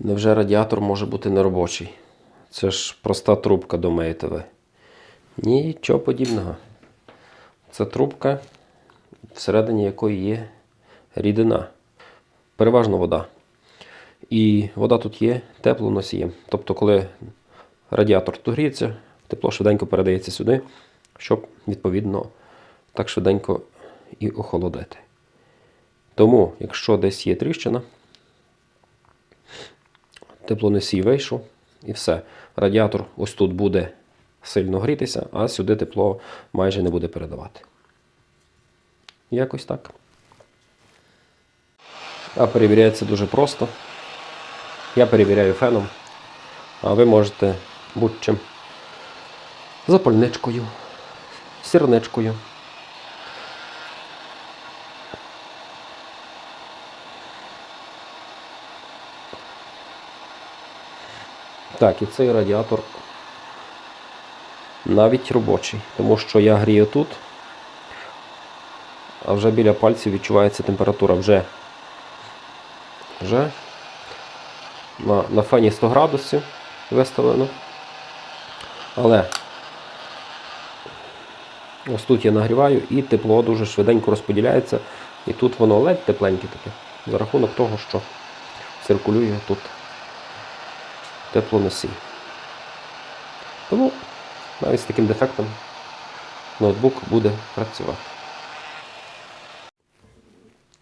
Невже радіатор може бути неробочий? Це ж проста трубка до МЕТВ. Нічого подібного. Це трубка, всередині якої є рідина. Переважно вода. І вода тут є теплоносієм. Тобто, коли радіатор тут гріється, тепло швиденько передається сюди, щоб відповідно так швиденько і охолодити. Тому, якщо десь є тріщина, теплоносій вийшов і все. Радіатор ось тут буде сильно грітися, а сюди тепло майже не буде передавати. Якось так. А перевіряється дуже просто. Я перевіряю феном, а ви можете будь-чим. Запальничкою, сірничкою. Так, і цей радіатор навіть робочий, тому що я грію тут, а вже біля пальців відчувається температура вже, вже на, на фені 100 градусів виставлено. Але ось тут я нагріваю і тепло дуже швиденько розподіляється. І тут воно ледь тепленьке таке, за рахунок того, що циркулює тут теплоносій. Тому навіть з таким дефектом ноутбук буде працювати.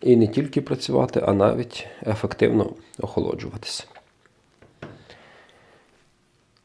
І не тільки працювати, а навіть ефективно охолоджуватися.